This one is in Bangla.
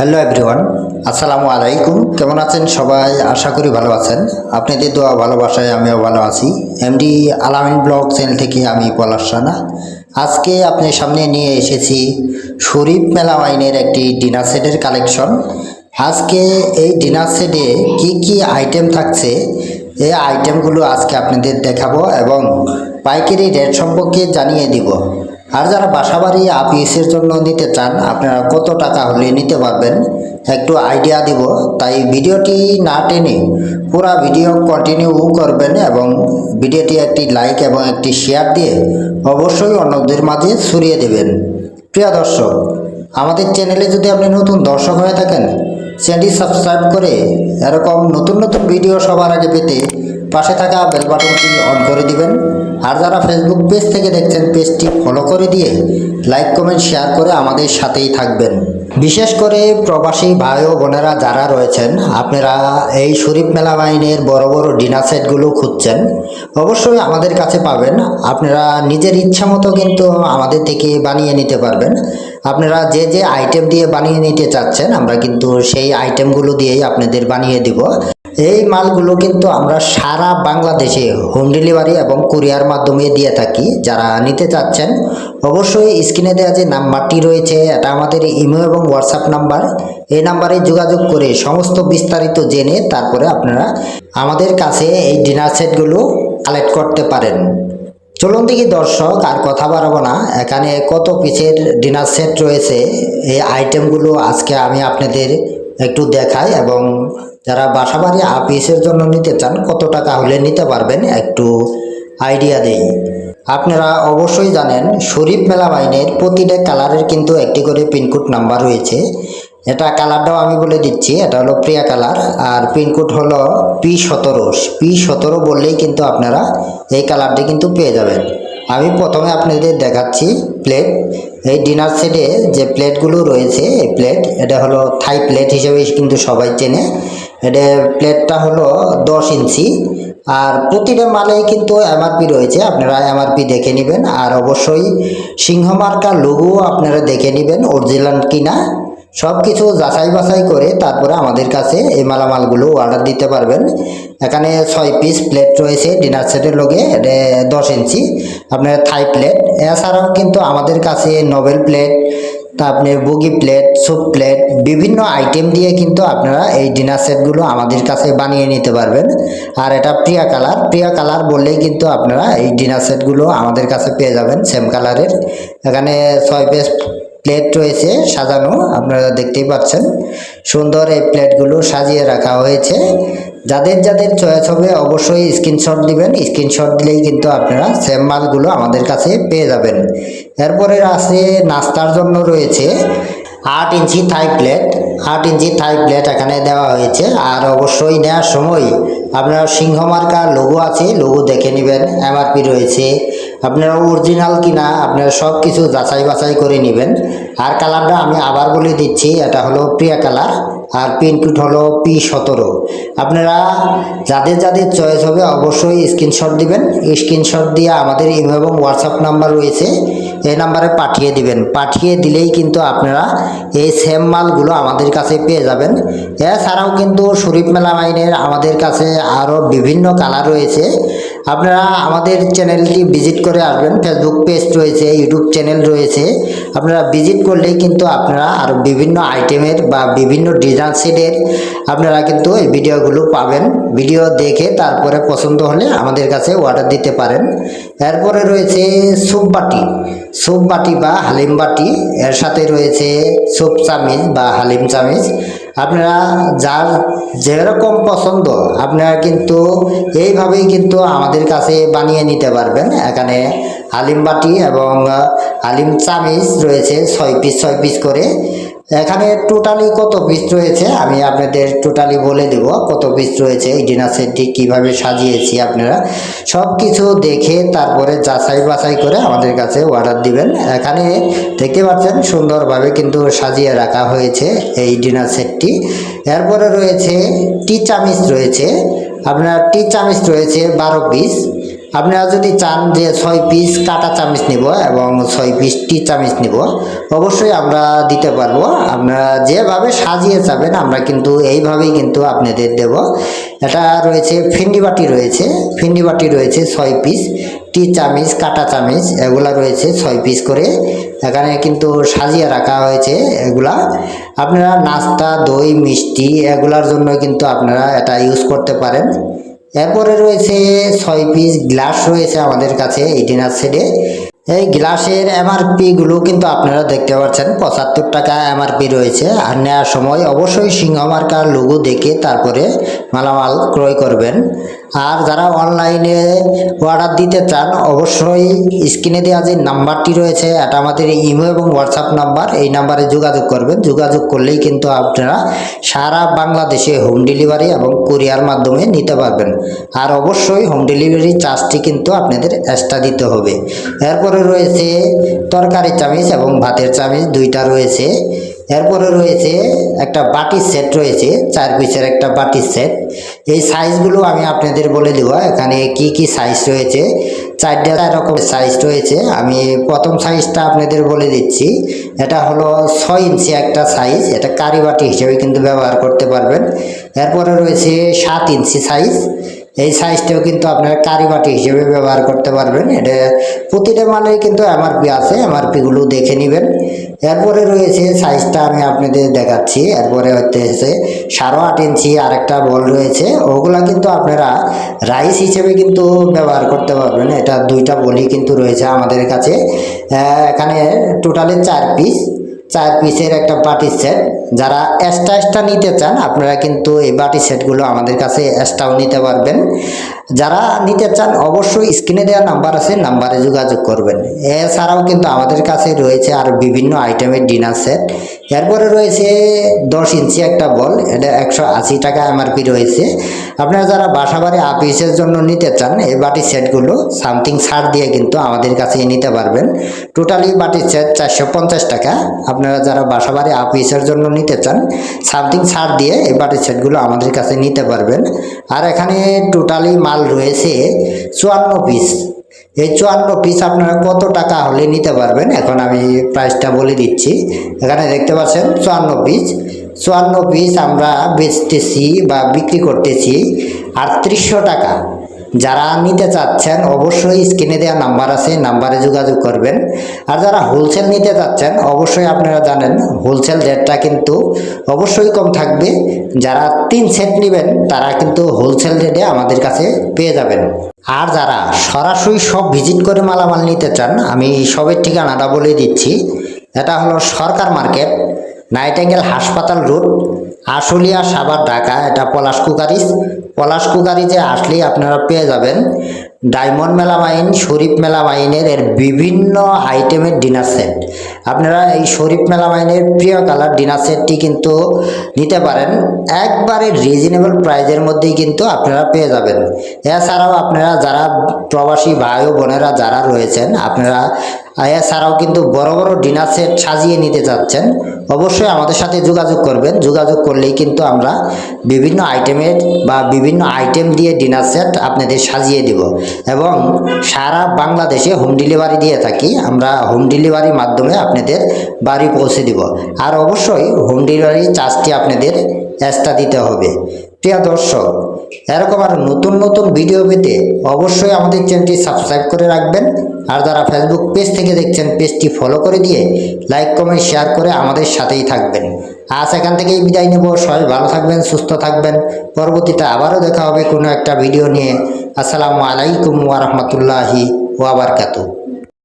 হ্যালো এভরিওয়ান আসসালামু আলাইকুম। কেমন আছেন সবাই? আশা করি ভালো আছেন। আপনাদের দোয়া ভালোবাসায় আমিও ভালো আছি। এমডি আলামিন ব্লগ চ্যানেল থেকে আমি পলাশ রানা। আজকে আপনার সামনে নিয়ে এসেছি শরীফ মেলা ওয়াইনের একটি ডিনার সেটের কালেকশন। আজকে এই ডিনার সেটে কি কি আইটেম থাকছে? এই আইটেমগুলো আজকে আপনাদের দেখাবো এবং পাইকারি রেট সম্পর্কে জানিয়ে দিব। আর যারা বাসাবাড়ি আপিসের জন্য নিতে চান, আপনারা কত টাকা হলে নিতে পারবেন? একটু আইডিয়া দিব। তাই ভিডিওটি না টেনে পুরো ভিডিও কন্টিনিউ করবেন এবং ভিডিওটি একটি লাইক এবং একটি শেয়ার দিয়ে অবশ্যই অন্যদের মাঝে ছড়িয়ে দেবেন। প্রিয় দর্শক, আমাদের চ্যানেলে যদি আপনি নতুন দর্শক হয়ে থাকেন চ্যানেলটি সাবস্ক্রাইব করে এরকম নতুন নতুন ভিডিও সবার আগে পেতে পাশে থাকা বেল বাটনটি অন করে দিবেন। আর যারা ফেসবুক পেজ থেকে দেখছেন পেজটি ফলো করে দিয়ে লাইক কমেন্ট শেয়ার করে আমাদের সাথেই থাকবেন। বিশেষ করে প্রবাসী ভাই ও বোনেরা যারা রয়েছেন, আপনারা এই শরীফ মেলা বাহিনীর বড় বড় ডিনার সেটগুলো খুঁজছেন, অবশ্যই আমাদের কাছে পাবেন। আপনারা নিজের ইচ্ছা মতো কিন্তু আমাদের থেকে বানিয়ে নিতে পারবেন। আপনারা যে যে আইটেম দিয়ে বানিয়ে নিতে চাচ্ছেন, আমরা কিন্তু সেই আইটেমগুলো দিয়েই আপনাদের বানিয়ে দিব। এই মালগুলো কিন্তু আমরা সারা বাংলাদেশে হোম ডেলিভারি এবং কুরিয়ার মাধ্যমে দিয়ে থাকি। যারা নিতে চাচ্ছেন, অবশ্যই স্ক্রিনে দেওয়া যে নাম্বারটি রয়েছে, এটা আমাদের ইমো এবং হোয়াটসঅ্যাপ নাম্বার। এই নাম্বারে যোগাযোগ করে সমস্ত বিস্তারিত জেনে তারপরে আপনারা আমাদের কাছে এই ডিনার সেটগুলো কালেক্ট করতে পারেন। চলুন দেখি দর্শক, আর কথা বাড়াবো না। এখানে কত পিসের ডিনার সেট রয়েছে, এই আইটেমগুলো আজকে আমি আপনাদের একটু দেখায় এবং যারা বাসাবাড়ি আপিসের জন্য নিতে চান, কত টাকা হলে নিতে পারবেন একটু আইডিয়া দেই। আপনারা অবশ্যই জানেন, শরীফ মেলা বাইনের প্রতিটা কালারের কিন্তু একটি করে পিনকোড নাম্বার রয়েছে। এটা কালারটাও আমি বলে দিচ্ছি, এটা হলো প্রিয়া কালার আর পিনকোড হলো পি সতেরো। পি সতেরো বললেই কিন্তু আপনারা এই কালারটি কিন্তু পেয়ে যাবেন। আমি প্রথমে আপনাদের দেখাচ্ছি প্লেট এই ডিনার সেটে যে প্লেটগুলো রয়েছে, এই প্লেট এটা হলো থাই প্লেট হিসেবে কিন্তু সবাই চেনে। এটা প্লেটটা হলো দশ ইঞ্চি। আর প্রতিটা মালেই কিন্তু এমআরপি রয়েছে, আপনারা এমআরপি দেখে নেবেন। আর অবশ্যই সিংহমার্কা লোগো আপনারা দেখে নেবেন অরিজিনাল কিনা। সব কিছু যাচাই বাছাই করে তারপরে আমাদের কাছে এই মালামালগুলো অর্ডার দিতে পারবেন। এখানে ছয় পিস প্লেট রয়েছে ডিনার সেটের লগে দশ ইঞ্চি। আপনার থাই প্লেট এছাড়াও কিন্তু আমাদের কাছে নোবেল প্লেট আপনি বুগি প্লেট স্যুপ প্লেট বিভিন্ন আইটেম দিয়ে কিন্তু আপনারা এই ডিনার সেটগুলো আমাদের কাছে বানিয়ে নিতে পারবেন। আর এটা প্রিয়া কালার প্রিয়া কালার বললেই কিন্তু আপনারা এই ডিনার সেটগুলো আমাদের কাছে পেয়ে যাবেন সেম কালারের এখানে ছয় পিস প্লেট রয়েছে সাজানো, আপনারা দেখতেই পাচ্ছেন। সুন্দর এই প্লেটগুলো সাজিয়ে রাখা হয়েছে। যাদের যাদের চয়েস হবে অবশ্যই স্ক্রিনশট দিবেন। স্ক্রিনশট দিলেই কিন্তু আপনারা সেম মালগুলো আমাদের কাছে পেয়ে যাবেন। এরপরে আছে নাস্তার জন্য রয়েছে আট ইঞ্চি থাই প্লেট আট ইঞ্চি থাই প্লেট এখানে দেওয়া হয়েছে। আর অবশ্যই নেওয়ার সময় আপনার সিংহমার্কা লোগো আছে লোগো দেখে নেবেন এমআরপি রয়েছে। আপনারা অরিজিনাল কিনা, আপনারা সব কিছু যাচাই বাছাই করে নেবেন। আর কালারটা আমি আবার বলে দিচ্ছি, এটা হলো প্রিয়া কালার, আর পিনকোড হলো পি সতেরো। আপনারা যাদের যাদের চয়েস হবে অবশ্যই স্ক্রিনশট দিবেন। স্ক্রিনশট দিয়ে আমাদের ইমো এবং হোয়াটসঅ্যাপ নাম্বার রয়েছে। এই নাম্বারে পাঠিয়ে দিবেন। পাঠিয়ে দিলেই কিন্তু আপনারা এই সেম মালগুলো আমাদের কাছে পেয়ে যাবেন। এছাড়াও কিন্তু শরীফ মেলা মাইনের আমাদের কাছে আরও বিভিন্ন কালার রয়েছে। আপনারা আমাদের চ্যানেলটি ভিজিট করে আসবেন। ফেসবুক পেজ রয়েছে ইউটিউব চ্যানেল রয়েছে। আপনারা ভিজিট করলেই কিন্তু আপনারা আরও বিভিন্ন আইটেমের বা বিভিন্ন ডিজাইন সেটের আপনারা কিন্তু এই ভিডিওগুলো পাবেন। ভিডিও দেখে তারপরে পছন্দ হলে আমাদের কাছে অর্ডার দিতে পারেন। এরপরে রয়েছে সুপ বাটি। সুপ বাটি বা হালিম বাটি। এর সাথে রয়েছে সুপ চামিচ বা হালিম চামিচ। আপনারা যার যেরকম পছন্দ, আপনারা কিন্তু এইভাবেই কিন্তু আমাদের কাছে বানিয়ে নিতে পারবেন। এখানে হালিম বাটি এবং হালিম চামিচ রয়েছে, ছয় পিস ছয় পিস করে। এখানে টোটালি কত পিস রয়েছে? আমি আপনাদের টোটালি বলে দেব কত পিস রয়েছে এই ডিনার সেটটি কীভাবে সাজিয়েছি আপনারা। সব কিছু দেখে তারপরে যাচাই বাছাই করে আমাদের কাছে অর্ডার দিবেন। এখানে দেখতে পাচ্ছেন সুন্দরভাবে কিন্তু সাজিয়ে রাখা হয়েছে এই ডিনার সেটটি এরপরে রয়েছে টি চামিচ রয়েছে। আপনার টি চামিচ রয়েছে বারো পিস আপনারা যদি চান যে ছয় পিস কাটা চামিচ নিব এবং ছয় পিস টি চামিচ নিব, অবশ্যই আমরা দিতে পারব। আপনারা যেভাবে সাজিয়ে যাবেন আমরা কিন্তু এইভাবেই কিন্তু আপনাদের দেব। এটা রয়েছে, ফিন্ডি বাটি রয়েছে, ফিন্ডি বাটি রয়েছে ছয় পিস টি চামিচ, কাটা চামিচ, এগুলা রয়েছে ছয় পিস করে। এখানে কিন্তু সাজিয়ে রাখা হয়েছে এগুলা। আপনারা নাস্তা, দই, মিষ্টি, এগুলার জন্য কিন্তু আপনারা এটা ইউজ করতে পারেন। এরপরে রয়েছে ছয় পিস গ্লাস রয়েছে আমাদের কাছে এই ডিনার সেটে এই গ্লাসের এমআরপি গুলো কিন্তু আপনারা দেখতে পাচ্ছেন, পঁচাত্তর টাকা এমআরপি রয়েছে। আর নেওয়ার সময় অবশ্যই সিংহ মার্কার লোগো দেখে তারপরে মালামাল ক্রয় করবেন। আর যারা অনলাইনে অর্ডার দিতে চান, অবশ্যই স্ক্রিনে দেওয়া যে নাম্বারটি রয়েছে, এটা আমাদের ইমো এবং হোয়াটসঅ্যাপ নাম্বার, এই নাম্বারে যোগাযোগ করবেন। যোগাযোগ করলেই কিন্তু আপনারা সারা বাংলাদেশে হোম ডেলিভারি এবং কুরিয়ার মাধ্যমে নিতে পারবেন। আর অবশ্যই হোম ডেলিভারি চার্জটি কিন্তু আপনাদের এক্সট্রা দিতে হবে। এরপরে রয়েছে তরকারি চামিচ এবং ভাতের চামিচ দুইটা রয়েছে। এরপরে রয়েছে একটা বাটির সেট রয়েছে, চার পিসের একটা বাটির সেট। এই সাইজগুলো আমি আপনাদের বলে দেবো, এখানে কি কি সাইজ রয়েছে। চারটা চার রকমের সাইজ রয়েছে, আমি প্রথম সাইজটা আপনাদের বলে দিচ্ছি। এটা হলো ছয় ইঞ্চি একটা সাইজ, এটা কারি বাটি হিসেবে কিন্তু ব্যবহার করতে পারবেন। এরপরে রয়েছে সাত ইঞ্চি সাইজ। এই সাইজটাও কিন্তু আপনারা কারি বাটি হিসেবে ব্যবহার করতে পারবেন। এটা প্রতিটা মালেই কিন্তু এমআরপি আছে এমআরপিগুলো দেখে নেবেন। এরপরে রয়েছে সাইজটা আমি আপনাদের দেখাচ্ছি। এরপরে হচ্ছে সাড়ে আট ইঞ্চি আরেকটা বল রয়েছে। ওগুলা কিন্তু আপনারা রাইস হিসেবে কিন্তু ব্যবহার করতে পারবেন। এটা দুইটা বলই কিন্তু রয়েছে আমাদের কাছে। এখানে টোটালি চার পিস চার পিসের একটা বাটি সেট যারা এক্সট্রা এক্সট্রা নিতে চান, আপনারা কিন্তু এই বাটি সেটগুলো আমাদের কাছে এক্সট্রাও নিতে পারবেন। যারা নিতে চান, অবশ্যই স্ক্রিনে দেওয়া নাম্বার আছে নাম্বারে যোগাযোগ করবেন। এছাড়াও কিন্তু আমাদের কাছে রয়েছে আর বিভিন্ন আইটেমের ডিনার সেট এরপরে রয়েছে দশ ইঞ্চি একটা বল, এটা একশো আশি টাকা এমআরপি রয়েছে। আপনারা যারা বাসাবাড়ি আপিসের জন্য নিতে চান, এই বাটি সেটগুলো সামথিং ছাড় দিয়ে কিন্তু আমাদের কাছে নিতে পারবেন। টোটালি বাটি সেট চারশো পঞ্চাশ টাকা। আপনারা যারা বাসাবাড়ি আপিসের জন্য নিতে চান সামথিং ছাড় দিয়ে এই বাটি সেটগুলো আমাদের কাছে নিতে পারবেন। আর এখানে টোটালি মাল রয়েছে চুয়ান্ন পিস। এই চুয়ান্ন পিস আপনারা কত টাকা হলে নিতে পারবেন? এখন আমি প্রাইসটা বলে দিচ্ছি। এখানে দেখতে পাচ্ছেন চুয়ান্ন পিস। চুয়ান্ন পিস আমরা বেচতেছি বা বিক্রি করতেছি আটত্রিশশো টাকা। যারা নিতে চাচ্ছেন, অবশ্যই স্ক্রিনে দেওয়া নাম্বার আছে নাম্বারে যোগাযোগ করবেন। আর যারা হোলসেল নিতে চাচ্ছেন, অবশ্যই আপনারা জানেন হোলসেল রেটটা কিন্তু অবশ্যই কম থাকবে। যারা তিন সেট নেবেন, তারা কিন্তু হোলসেল রেটে আমাদের কাছে পেয়ে যাবেন। আর যারা সরাসরি সব ভিজিট করে মালামাল নিতে চান, আমি সবের ঠিকানাটা বলে দিচ্ছি। এটা হলো সরকার মার্কেট নাইটেঙ্গেল হাসপাতাল রোড, আশুলিয়া সাভার, ঢাকা। এটা পলাশ কুকারিজ পলাশ কুকারিজে আসলেই আপনারা পেয়ে যাবেন। ডায়মন্ড মেলামাইন, শরীফ মেলামাইনের এর বিভিন্ন আইটেমের ডিনার সেট। আপনারা এই শরীফ মেলামাইনের প্রিয় কালার ডিনার সেটটি কিন্তু নিতে পারেন। একবারে রিজনেবল প্রাইজের মধ্যেই কিন্তু আপনারা পেয়ে যাবেন। এছাড়াও আপনারা যারা প্রবাসী ভাই ও বোনেরা যারা রয়েছেন, আপনারা এছাড়াও কিন্তু বড় বড় ডিনার সেট সাজিয়ে নিতে চাচ্ছেন, অবশ্যই আমাদের সাথে যোগাযোগ করবেন। যোগাযোগ করলেই কিন্তু আমরা বিভিন্ন আইটেমের বা বিভিন্ন আইটেম দিয়ে ডিনার সেট আপনাদের সাজিয়ে দিব। এবং সারা বাংলাদেশে হোম ডেলিভারি দিয়ে থাকি, আমরা হোম ডেলিভারির মাধ্যমে আপনাদের বাড়ি পৌঁছে দিব। আর অবশ্যই হোম ডেলিভারি চার্জটি আপনাদের এক্সট্রা দিতে হবে। প্রিয় দর্শক, এরকম আর নতুন নতুন ভিডিও পেতে অবশ্যই আমাদের চ্যানেলটি সাবস্ক্রাইব করে রাখবেন। আর যারা ফেসবুক পেজ থেকে দেখছেন পেজটি ফলো করে দিয়ে লাইক কমেন্ট শেয়ার করে আমাদের সাথেই থাকবেন। আজ এখান থেকেই বিদায় নেব। সবাই ভালো থাকবেন, সুস্থ থাকবেন। পরবর্তীতে আবারও দেখা হবে কোনো একটা ভিডিও নিয়ে। আসসালামু আলাইকুম ওয়া রাহমাতুল্লাহি ওয়া বারাকাতুহু।